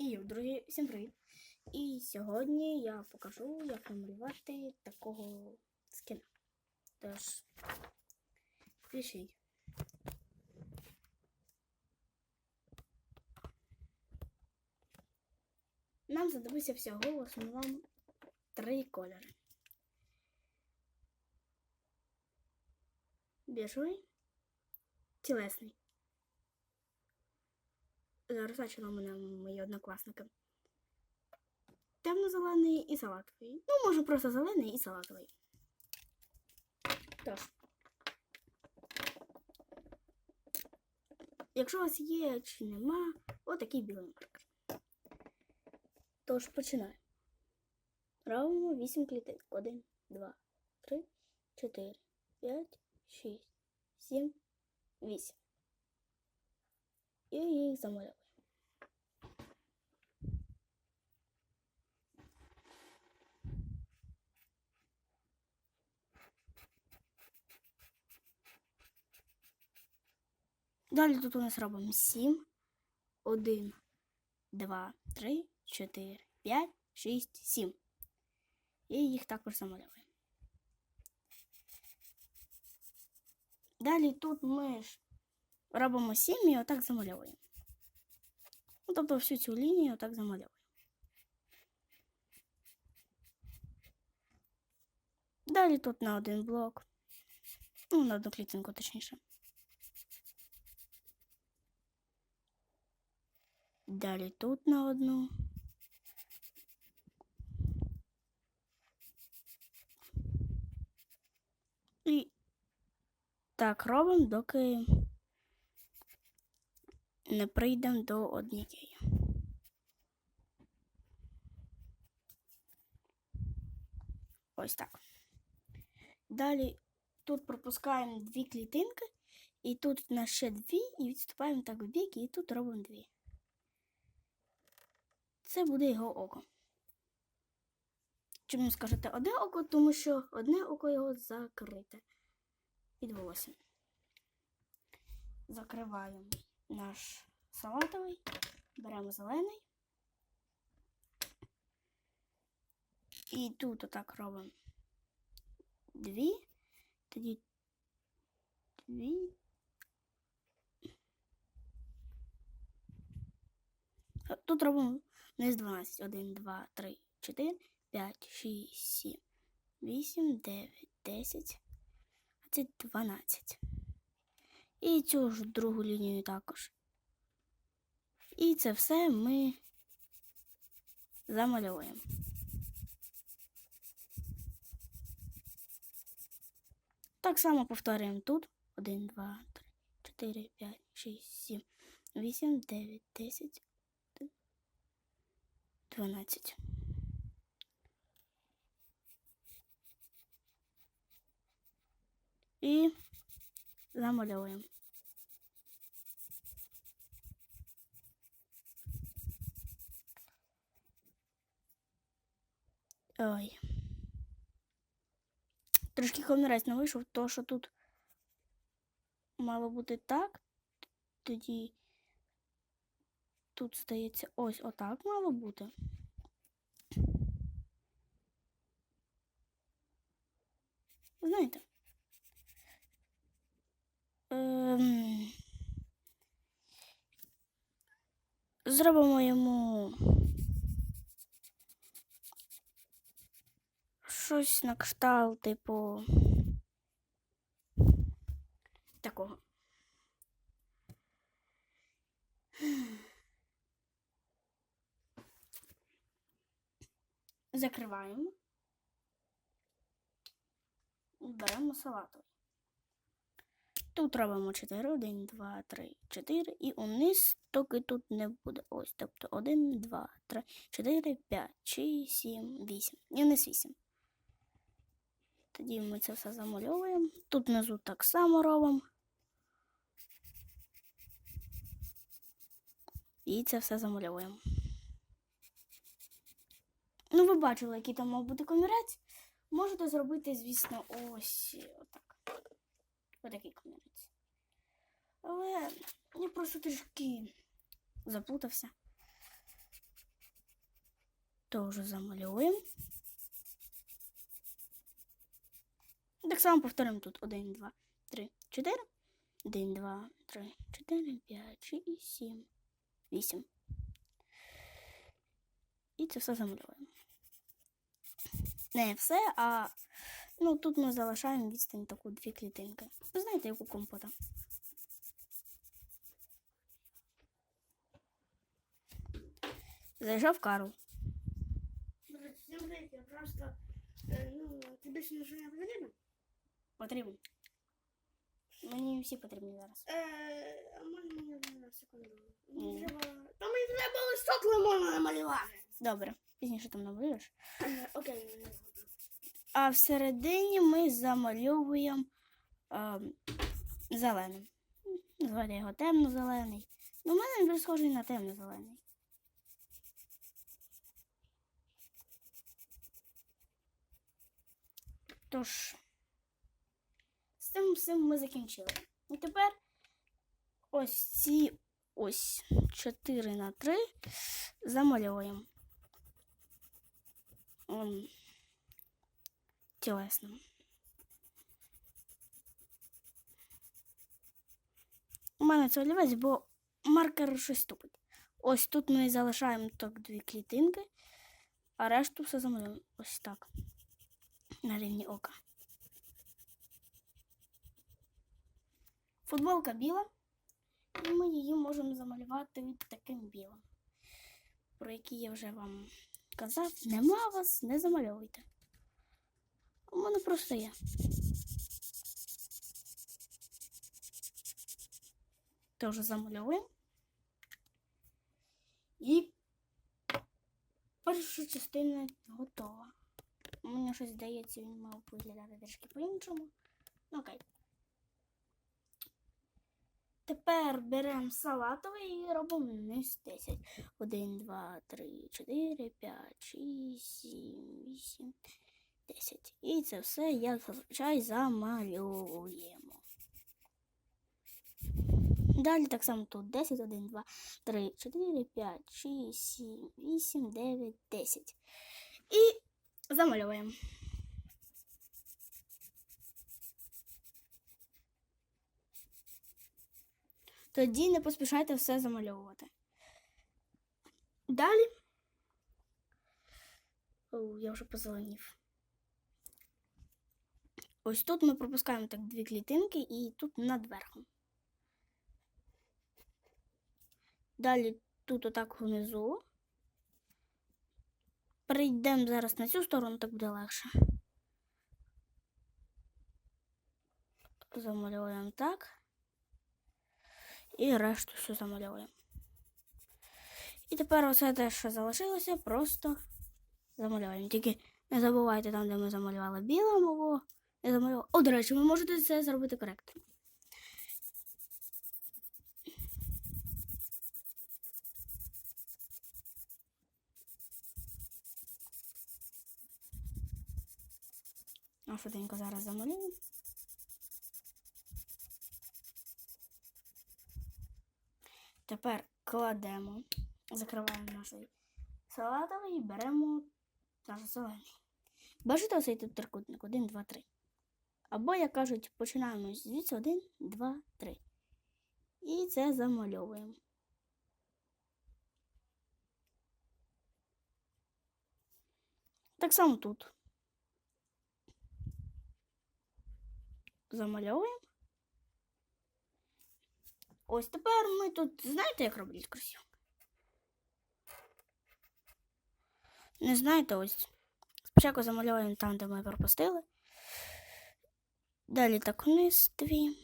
І, друзі, всім привіт! І сьогодні я покажу, як намалювати такого скина. Тож, пишіть. Нам знадобиться всього в основному три кольори. Біжовий, тілесний. Зараз бачила мене мої однокласники. Темно-зелений і салатовий. Ну, може, просто зелений і салатовий. Тож. Якщо у вас є чи нема, отакий білий маркер. Тож починаємо. Робимо 8 клітинок. 1, 2, 3, 4, 5, 6, 7, 8. І їх замалюємо. Далі тут у нас робимо 7, 1, 2, 3, 4, 5, 6, 7. І їх також замалюємо. Далі тут ми робимо 7 і отак замальовуємо. Ну, тобто всю цю лінію отак замальовуємо. Далі тут на один блок. Ну, на одну клітинку, точніше. Далі тут на одну. І так робимо, доки не прийдемо до однієї. Ось так. Далі тут пропускаємо дві клітинки, і тут у нас ще дві, і відступаємо так в бік, і тут робимо дві. Це буде його око. Чому скажете одне око? Тому що одне око його закрите під волоссям. Закриваємо наш салатовий, беремо зелений. І тут отак робимо дві, тоді дві. Тут робимо не з 12. 1, 2, 3, 4, 5, 6, 7, 8, 9, 10, 11, 12. І цю ж другу лінію також. І це все ми замальовуємо. Так само повторюємо тут. 1, 2, 3, 4, 5, 6, 7, 8, 9, 10, 12. І замальовуємо. Ой. Трошки комірець не вийшов, то що тут мало бути так, тоді тут стається ось отак мало бути. Знаєте? Ем... Зробимо йому щось на кшталт, типу такого. Закриваємо. Беремо салатовий. Тут робимо 4, 1, 2, 3, 4. І униз, доки тут не буде. Ось. Тобто 1, 2, 3, 4, 5, 6, 7, 8. І вниз 8. Тоді ми це все замальовуємо. Тут внизу так само робимо. І це все замальовуємо. Ну, ви бачили, який там мав бути комірець. Можете зробити, звісно, ось отак. Отакий комірець. Але я просто трішки заплутався. Теж замалюємо. Так само повторимо тут 1, 2, 3, 4. 1, 2, 3, 4, 5, 6, 7, 8. І це все замалюємо. Не все, а ну, тут ми залишаємо відстань таку дві клітинки. Ви знаєте, яку компота? Зайшов Карл. Я просто, е, ну, тобі ще нічого не потрібно? Потрібен. Мені всі потрібні зараз. Е, а можна мені одну секунду? Мені треба, та мені треба листок лимона намалювати. Добре, пізніше там намалюєш. Окей, не. А всередині ми замальовуємо е, зеленим. Звати його темно-зелений. Ну, у мене він більш схожий на темно-зелений. Тож, з цим всім ми закінчили. І тепер ось ці ось 4 на 3 замальовуємо. Ем, тілесним. У мене це олівець, бо маркер щось тупить. Ось тут ми залишаємо так дві клітинки, а решту все замалюємо ось так. На рівні ока. Футболка біла, і ми її можемо замалювати таким білим, про який я вже вам казав. Нема вас, не замальовуйте. У мене просто є. Теж замальовуємо. І перша частина готова. Мені щось здається, він мав виглядати трішки по-іншому. Ну, окей. Тепер беремо салатовий і робимо низ 10. 1, 2, 3, 4, 5, 6, 7, 8, 10. І це все, як зазвичай, замалюємо. Далі так само тут 10, 1, 2, 3, 4, 5, 6, 7, 8, 9, 10. І замалюємо. Тоді не поспішайте все замальовувати. Далі. О, я вже позеленів. Ось тут ми пропускаємо так дві клітинки і тут над верхом. Далі тут отак внизу. Перейдемо зараз на цю сторону, так буде легше. Замальовуємо так. І решту все замальовуємо. І тепер оце те, що залишилося, просто замальовуємо. Тільки не забувайте там, де ми замалювали білим, або не замалювали. О, до речі, ви можете це зробити коректно. А зараз замалюємо. Тепер кладемо, закриваємо наш салатовий і беремо наш зелений. Бачите оцей тут трикутник? 1, 2, 3. Або, як кажуть, починаємо звідси 1, 2, 3. І це замальовуємо. Так само тут. Замальовуємо. Ось тепер ми тут, знаєте, як роблять красиво? Не знаєте, ось. Спочатку замальовуємо там, де ми пропустили. Далі так вниз дві.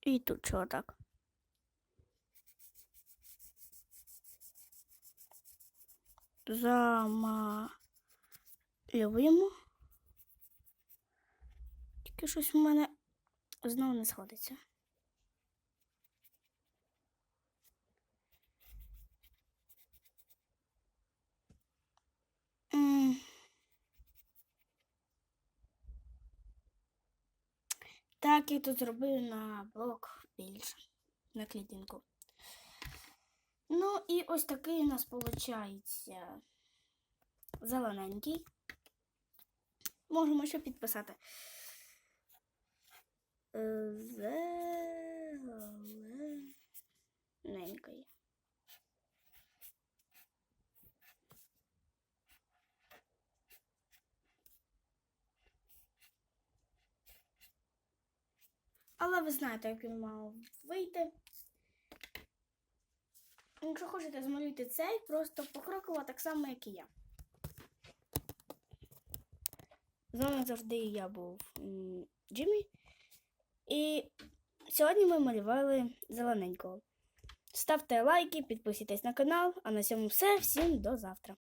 І тут чого так. Замалюємо. Тільки щось в мене знову не сходиться. Так, я тут зробив на блок більше, на клітинку. Ну і ось такий у нас виходить зелененький. Можемо ще підписати. Зелененький. Але ви знаєте, як він мав вийти. Якщо хочете змалюйте цей, просто покроково так само, як і я. З вами завжди я був Джиммі. І сьогодні ми малювали зелененького. Ставте лайки, підписуйтесь на канал, а на цьому все. Всім до завтра.